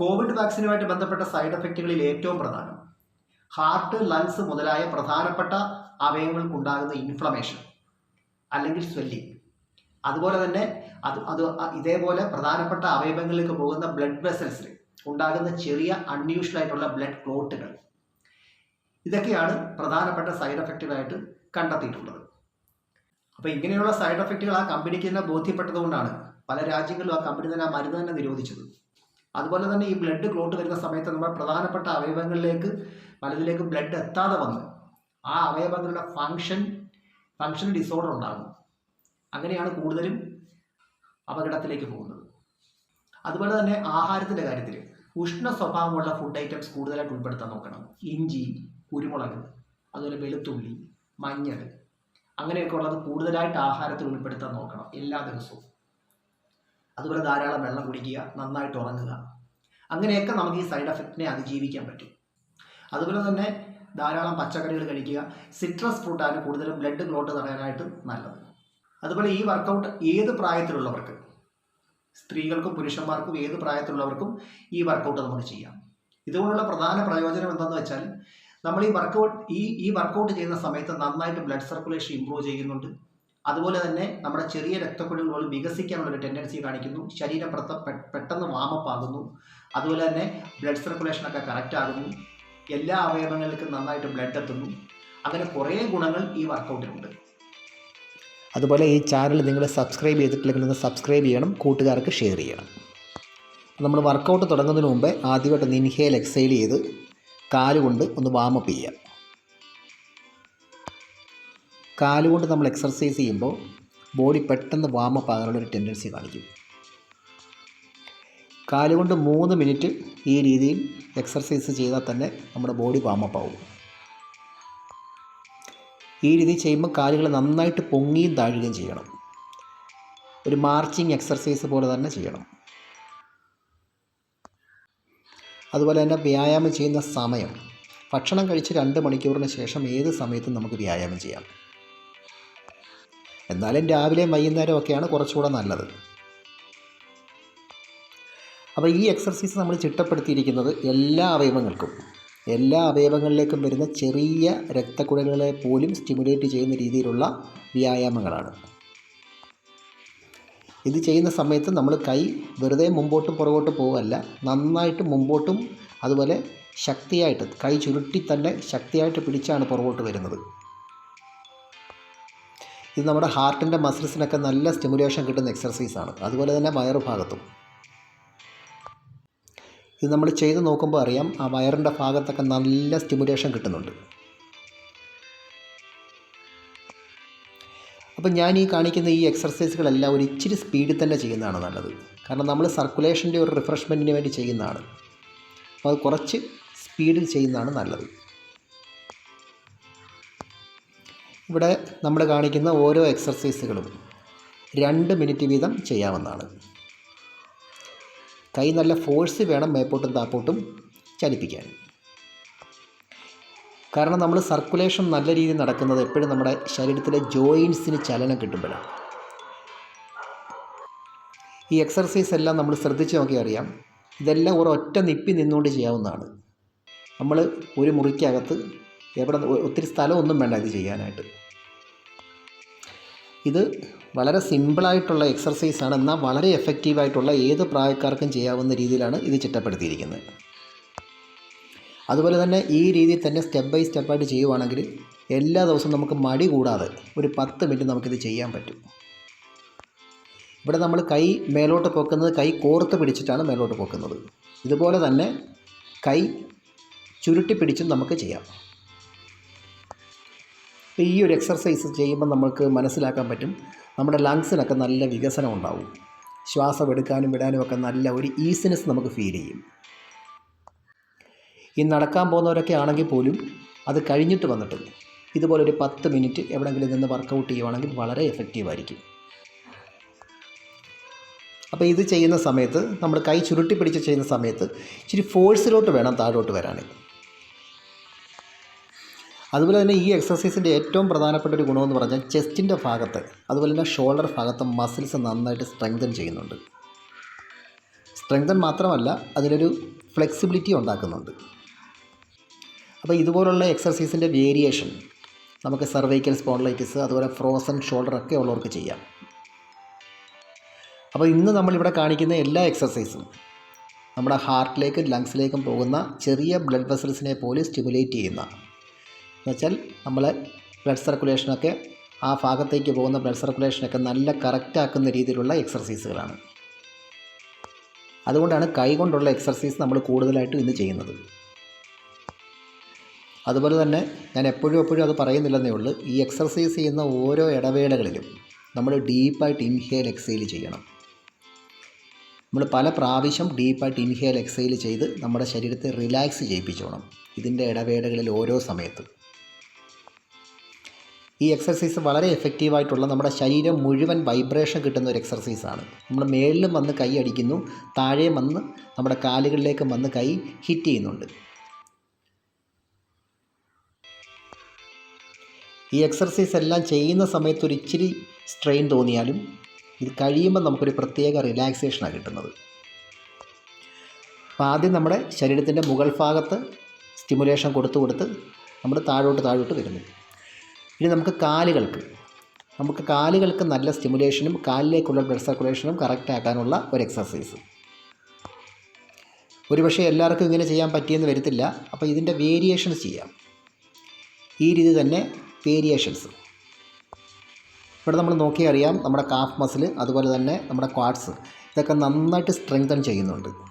Covid വാക്സിനുമായിട്ട് ബന്ധപ്പെട്ട side എഫക്റ്റുകളിൽ ഏറ്റവും പ്രധാനം ഹാർട്ട് ലങ്സ് മുതലായ പ്രധാനപ്പെട്ട അവയവങ്ങൾക്കുണ്ടാകുന്ന ഇൻഫ്ലമേഷൻ അല്ലെങ്കിൽ സ്വെല്ലിംഗ് അതുപോലെ തന്നെ അത് അത് ഇതേപോലെ പ്രധാനപ്പെട്ട അവയവങ്ങളിലേക്ക് പോകുന്ന ബ്ലഡ് വെസൽസിൽ ഉണ്ടാകുന്ന ചെറിയ അൺയൂഷ്വൽ ആയിട്ടുള്ള ബ്ലഡ് ക്ലോട്ടുകൾ ഇതൊക്കെയാണ് പ്രധാനപ്പെട്ട സൈഡ് എഫക്റ്റുകളായിട്ട് കണ്ടെത്തിയിട്ടുള്ളത്. അപ്പോൾ ഇങ്ങനെയുള്ള സൈഡ് എഫക്റ്റുകൾ ആ കമ്പനിക്ക് തന്നെ ബോധ്യപ്പെട്ടതുകൊണ്ടാണ് പല രാജ്യങ്ങളിലും ആ കമ്പനി തന്നെ ആ മരുന്ന് തന്നെ നിരോധിച്ചത്. അതുപോലെ തന്നെ ഈ ബ്ലഡ് ക്ലോട്ട് വരുന്ന സമയത്ത് നമ്മൾ പ്രധാനപ്പെട്ട അവയവങ്ങളിലേക്ക് പലതിലേക്ക് ബ്ലഡ് എത്താതെ വന്ന് ആ അവയവങ്ങളുടെ ഫങ്ഷൻ ഫങ്ഷൻ ഡിസോർഡർ ഉണ്ടാകും. അങ്ങനെയാണ് കൂടുതലും അപകടത്തിലേക്ക് പോകുന്നത്. അതുപോലെ തന്നെ ആഹാരത്തിന്റെ കാര്യത്തിൽ ഉഷ്ണ സ്വഭാവമുള്ള ഫുഡ് ഐറ്റംസ് കൂടുതലായിട്ട് ഉൾപ്പെടുത്താൻ നോക്കണം. ഇഞ്ചി കുരുമുളക് അതുപോലെ വെളുത്തുള്ളി മഞ്ഞൾ അങ്ങനെയൊക്കെ ഉള്ളത് കൂടുതലായിട്ട് ആഹാരത്തിൽ ഉൾപ്പെടുത്താൻ നോക്കണം എല്ലാ ദിവസവും. അതുപോലെ ധാരാളം വെള്ളം കുടിക്കുക നന്നായിട്ട് ഉറങ്ങുക. അങ്ങനെയൊക്കെ നമുക്ക് ഈ സൈഡ് എഫക്റ്റിനെ അതിജീവിക്കാൻ പറ്റും. അതുപോലെ തന്നെ ധാരാളം പച്ചക്കറികൾ കഴിക്കുക സിട്രസ് ഫ്രൂട്ടാണ് കൂടുതലും ബ്ലഡ് ക്ലോട്ട് തടയാനായിട്ട് നല്ലത്. അതുപോലെ ഈ വർക്കൗട്ട് ഏത് പ്രായത്തിലുള്ളവർക്ക് സ്ത്രീകൾക്കും പുരുഷന്മാർക്കും ഏത് പ്രായത്തിലുള്ളവർക്കും ഈ വർക്കൗട്ട് നമുക്ക് ചെയ്യാം. ഇതുകൊണ്ടുള്ള പ്രധാന പ്രയോജനം എന്താണെന്ന് വെച്ചാൽ നമ്മൾ ഈ വർക്കൗട്ട് ഈ ഈ വർക്കൗട്ട് ചെയ്യുന്ന സമയത്ത് നന്നായിട്ട് ബ്ലഡ് സർക്കുലേഷൻ ഇമ്പ്രൂവ് ചെയ്യുന്നുണ്ട്. അതുപോലെ തന്നെ നമ്മുടെ ചെറിയ രക്തക്കുഴലുകൾ വികസിക്കാനുള്ള ഒരു ടെൻഡൻസി കാണിക്കുന്നു ശരീരം പെട്ടെന്ന് വാമപ്പ് ആകുന്നു. അതുപോലെ തന്നെ ബ്ലഡ് സർക്കുലേഷൻ ഒക്കെ കറക്റ്റ് ആകുന്നു. എല്ലാ അവയവങ്ങൾക്കും നന്നായിട്ട് ബ്ലഡ് എത്തുന്നു. അങ്ങനെ കുറേ ഗുണങ്ങൾ ഈ വർക്കൗട്ടിനുണ്ട് അതുപോലെ ഈ ചാനൽ നിങ്ങൾ സബ്സ്ക്രൈബ് ചെയ്തിട്ടില്ലെങ്കിൽ നിങ്ങൾ സബ്സ്ക്രൈബ് ചെയ്യണം. കൂട്ടുകാർക്ക് ഷെയർ ചെയ്യണം. നമ്മൾ വർക്കൗട്ട് തുടങ്ങുന്നതിന് മുമ്പേ ആദ്യമായിട്ട് ഒന്ന് ഇൻഹേൽ എക്സൈൽ ചെയ്ത് കാലുകൊണ്ട് ഒന്ന് വാമപ്പ് ചെയ്യുക. കാലുകൊണ്ട് നമ്മൾ എക്സർസൈസ് ചെയ്യുമ്പോൾ ബോഡി പെട്ടെന്ന് വാമപ്പ് ആകാനുള്ള ഒരു ടെൻഡൻസി കാണിക്കും. കാലുകൊണ്ട് മൂന്ന് മിനിറ്റ് ഈ രീതിയിൽ എക്സർസൈസ് ചെയ്താൽ തന്നെ നമ്മുടെ ബോഡി വാമപ്പ് ആവും. ഈ രീതി ചെയ്യുമ്പോൾ കാലുകൾ നന്നായിട്ട് പൊങ്ങിയും താഴുകയും ചെയ്യണം. ഒരു മാർച്ചിങ് എക്സർസൈസ് പോലെ തന്നെ ചെയ്യണം. അതുപോലെ തന്നെ വ്യായാമം ചെയ്യുന്ന സമയം. ഭക്ഷണം കഴിച്ച് രണ്ട് മണിക്കൂറിന് ശേഷം ഏത് സമയത്തും നമുക്ക് വ്യായാമം ചെയ്യാം. എന്നാലും രാവിലെയും വൈകുന്നേരം ഒക്കെയാണ് കുറച്ചുകൂടെ നല്ലത്. അപ്പോൾ ഈ എക്സർസൈസ് നമ്മൾ ചിട്ടപ്പെടുത്തിയിരിക്കുന്നത് എല്ലാ അവയവങ്ങൾക്കും. എല്ലാ അവയവങ്ങളിലേക്കും വരുന്ന ചെറിയ രക്തക്കുഴലുകളെ പോലും സ്റ്റിമുലേറ്റ് ചെയ്യുന്ന രീതിയിലുള്ള വ്യായാമങ്ങളാണ്. ഇത് ചെയ്യുന്ന സമയത്ത് നമ്മൾ കൈ വെറുതെ മുമ്പോട്ടും പുറകോട്ടും പോകല്ല നന്നായിട്ട് മുമ്പോട്ടും അതുപോലെ ശക്തിയായിട്ട് കൈ ചുരുട്ടി തന്നെ ശക്തിയായിട്ട് പിടിച്ചാണ് പുറകോട്ട് വരുന്നത്. ഇത് നമ്മുടെ ഹാർട്ടിന്റെ മസിൽസിനൊക്കെ നല്ല സ്റ്റിമുലേഷൻ കിട്ടുന്ന എക്സർസൈസാണ് അതുപോലെ തന്നെ വയറുഭാഗത്തും ഇത് നമ്മൾ ചെയ്ത് നോക്കുമ്പോൾ അറിയാം ആ വയറിന്റെ ഭാഗത്തൊക്കെ നല്ല സ്റ്റിമുലേഷൻ കിട്ടുന്നുണ്ട്. അപ്പം ഞാൻ ഈ കാണിക്കുന്ന ഈ എക്സർസൈസുകളെല്ലാം ഒരു ഇച്ചിരി സ്പീഡിൽ തന്നെ ചെയ്യുന്നതാണ് നല്ലത്. കാരണം നമ്മൾ സർക്കുലേഷന്റെ ഒരു റിഫ്രഷ്മെന്റിന് വേണ്ടി ചെയ്യുന്നതാണ്. അപ്പോൾ അത് കുറച്ച് സ്പീഡിൽ ചെയ്യുന്നതാണ് നല്ലത്. ഇവിടെ നമ്മൾ കാണിക്കുന്ന ഓരോ എക്സർസൈസുകളും രണ്ട് മിനിറ്റ് വീതം ചെയ്യാവുന്നതാണ്. കൈ നല്ല ഫോഴ്സ് വേണം മേപ്പോട്ടും താപ്പോട്ടും ചലിപ്പിക്കാൻ. കാരണം നമ്മൾ സർക്കുലേഷൻ നല്ല രീതിയിൽ നടക്കുന്നത് എപ്പോഴും നമ്മുടെ ശരീരത്തിലെ ജോയിൻസിന് ചലനം കിട്ടുമ്പോഴാണ്. ഈ എക്സർസൈസ് എല്ലാം നമ്മൾ ശ്രദ്ധിച്ച് നോക്കിയാൽ അറിയാം. ഇതെല്ലാം ഒരൊറ്റ നിപ്പി നിന്നുകൊണ്ട് ചെയ്യാവുന്നതാണ്. നമ്മൾ ഒരു മുറിക്കകത്ത് എവിടെ ഒത്തിരി സ്ഥലമൊന്നും വേണ്ട ഇത് ചെയ്യാനായിട്ട്. ഇത് വളരെ സിമ്പിളായിട്ടുള്ള എക്സർസൈസാണ്. എന്നാൽ വളരെ എഫക്റ്റീവായിട്ടുള്ള ഏത് പ്രായക്കാർക്കും ചെയ്യാവുന്ന രീതിയിലാണ് ഇത് ചിട്ടപ്പെടുത്തിയിരിക്കുന്നത്. അതുപോലെ തന്നെ ഈ രീതിയിൽ തന്നെ സ്റ്റെപ്പ് ബൈ സ്റ്റെപ്പായിട്ട് ചെയ്യുവാണെങ്കിൽ എല്ലാ ദിവസവും നമുക്ക് മടി കൂടാതെ ഒരു പത്ത് മിനിറ്റ് നമുക്കിത് ചെയ്യാൻ പറ്റും. ഇവിടെ നമ്മൾ കൈ മേലോട്ട് പൊക്കുന്നത് കൈ കോർത്ത് പിടിച്ചിട്ടാണ് മേലോട്ട് പൊക്കുന്നത്. ഇതുപോലെ തന്നെ കൈ ചുരുട്ടി പിടിച്ചും നമുക്ക് ചെയ്യാം. ഈ ഒരു എക്സർസൈസ് ചെയ്യുമ്പോൾ നമുക്ക് മനസ്സിലാക്കാൻ പറ്റും. നമ്മുടെ ലങ്സിനൊക്കെ നല്ല വികസനം ഉണ്ടാവും. ശ്വാസം എടുക്കാനും വിടാനും ഒക്കെ നല്ല ഒരു ഈസിനെസ് നമുക്ക് ഫീൽ ചെയ്യും. ഈ നടക്കാൻ പോകുന്നവരൊക്കെ ആണെങ്കിൽ പോലും അത് കഴിഞ്ഞിട്ട് വന്നിട്ട് ഇതുപോലെ ഒരു പത്ത് മിനിറ്റ് എവിടെയെങ്കിലും നിന്ന് വർക്കൗട്ട് ചെയ്യുവാണെങ്കിൽ വളരെ എഫക്റ്റീവായിരിക്കും അപ്പോൾ ഇത് ചെയ്യുന്ന സമയത്ത് നമ്മൾ കൈ ചുരുട്ടി പിടിച്ച് ചെയ്യുന്ന സമയത്ത് ഇച്ചിരി ഫോഴ്സിലോട്ട് വേണം താഴോട്ട് വരാൻ. അതുപോലെ തന്നെ ഈ എക്സസൈസിന്റെ ഏറ്റവും പ്രധാനപ്പെട്ട ഒരു ഗുണമെന്ന് പറഞ്ഞാൽ ചെസ്റ്റിന്റെ ഭാഗത്ത് അതുപോലെ തന്നെ ഷോൾഡർ ഭാഗത്ത് മസിൽസ് നന്നായിട്ട് സ്ട്രെങ്തൻ ചെയ്യുന്നുണ്ട്. സ്ട്രെങ്തൻ മാത്രമല്ല അതിലൊരു ഫ്ലെക്സിബിലിറ്റി ഉണ്ടാക്കുന്നുണ്ട്. അപ്പോൾ ഇതുപോലുള്ള എക്സസൈസിന്റെ വേരിയേഷൻ നമുക്ക് സർവൈക്കൽ സ്പോൺലൈറ്റിസ് അതുപോലെ ഫ്രോസൺ ഷോൾഡർ ഒക്കെ ഉള്ളവർക്ക് ചെയ്യാം. അപ്പോൾ ഇന്ന് നമ്മളിവിടെ കാണിക്കുന്ന എല്ലാ എക്സസൈസും നമ്മുടെ ഹാർട്ടിലേക്കും ലങ്സിലേക്കും പോകുന്ന ചെറിയ ബ്ലഡ് വെസൽസിനെ പോലും സ്റ്റിമുലേറ്റ് ചെയ്യുന്ന എന്നുവെച്ചാൽ നമ്മൾ ബ്ലഡ് സർക്കുലേഷനൊക്കെ ആ ഭാഗത്തേക്ക് പോകുന്ന ബ്ലഡ് സർക്കുലേഷനൊക്കെ നല്ല കറക്റ്റാക്കുന്ന രീതിയിലുള്ള എക്സർസൈസുകളാണ് അതുകൊണ്ടാണ് കൈ കൊണ്ടുള്ള എക്സർസൈസ് നമ്മൾ കൂടുതലായിട്ടും ഇന്ന് ചെയ്യുന്നത്. അതുപോലെ തന്നെ ഞാൻ എപ്പോഴും എപ്പോഴും അത് പറയുന്നില്ലെന്നേ ഉള്ളൂ. ഈ എക്സർസൈസ് ചെയ്യുന്ന ഓരോ ഇടവേളകളിലും നമ്മൾ ഡീപ്പായിട്ട് ഇൻഹേൽ എക്സെയിൽ ചെയ്യണം. നമ്മൾ പല പ്രാവശ്യം ഡീപ്പായിട്ട് ഇൻഹേൽ എക്സെയിൽ ചെയ്ത് നമ്മുടെ ശരീരത്തെ റിലാക്സ് ചെയ്യിപ്പിച്ചോണം. ഇതിന്റെ ഇടവേളകളിൽ ഓരോ സമയത്തും. ഈ എക്സർസൈസ് വളരെ എഫക്റ്റീവായിട്ടുള്ള നമ്മുടെ ശരീരം മുഴുവൻ വൈബ്രേഷൻ കിട്ടുന്ന ഒരു എക്സർസൈസാണ് നമ്മൾ മേളിലും വന്ന് കൈ അടിക്കുന്നു താഴെ വന്ന് നമ്മുടെ കാലുകളിലേക്ക് വന്ന് കൈ ഹിറ്റ് ചെയ്യുന്നുണ്ട്. ഈ എക്സർസൈസ് എല്ലാം ചെയ്യുന്ന സമയത്ത് ഒരു ഇച്ചിരി സ്ട്രെയിൻ തോന്നിയാലും ഇത് കഴിയുമ്പോൾ നമുക്കൊരു പ്രത്യേക റിലാക്സേഷനാണ് കിട്ടുന്നത്. അപ്പോൾ ആദ്യം നമ്മുടെ ശരീരത്തിന്റെ മുകൾ ഭാഗത്ത് സ്റ്റിമുലേഷൻ കൊടുത്തു കൊടുത്ത് നമ്മൾ താഴോട്ട് താഴോട്ട് വരുന്നു. ഇനി നമുക്ക് കാലുകൾക്ക്. നമുക്ക് കാലുകൾക്ക് നല്ല സ്റ്റിമുലേഷനും കാലിലേക്കുള്ള ബ്ലഡ് സർക്കുലേഷനും കറക്റ്റ് ആക്കാനുള്ള ഒരു എക്സർസൈസ് ഒരുപക്ഷെ എല്ലാവർക്കും ഇങ്ങനെ ചെയ്യാൻ പറ്റിയെന്ന് വരത്തില്ല. അപ്പോൾ ഇതിന്റെ വേരിയേഷൻസ് ചെയ്യാം. ഈ രീതി തന്നെ വേരിയേഷൻസ് ഇവിടെ നമ്മൾ നോക്കിയാൽ അറിയാം നമ്മുടെ കാഫ് മസിൽ അതുപോലെ തന്നെ നമ്മുടെ ക്വാഡ്സ് ഇതൊക്കെ നന്നായിട്ട് സ്ട്രെങ്തൻ ചെയ്യുന്നുണ്ട്.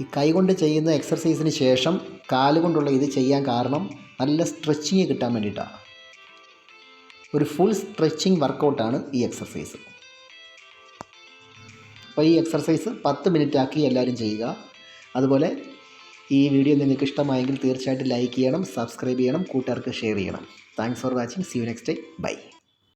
ഈ കൈകൊണ്ട് ചെയ്യുന്ന എക്സർസൈസിന് ശേഷം കാലുകൊണ്ടുള്ള ഇത് ചെയ്യാൻ കാരണം നല്ല സ്ട്രെച്ചിങ് കിട്ടാൻ വേണ്ടിയിട്ടാണ് ഒരു ഫുൾ സ്ട്രെച്ചിങ് വർക്കൗട്ടാണ് ഈ എക്സർസൈസ് അപ്പോൾ ഈ എക്സർസൈസ് പത്ത് മിനിറ്റ് ആക്കി എല്ലാവരും ചെയ്യുക. അതുപോലെ ഈ വീഡിയോ നിങ്ങൾക്ക് ഇഷ്ടമായെങ്കിൽ തീർച്ചയായിട്ടും ലൈക്ക് ചെയ്യണം സബ്സ്ക്രൈബ് ചെയ്യണം കൂട്ടുകാർക്ക് ഷെയർ ചെയ്യണം. Thanks for watching see you next day bye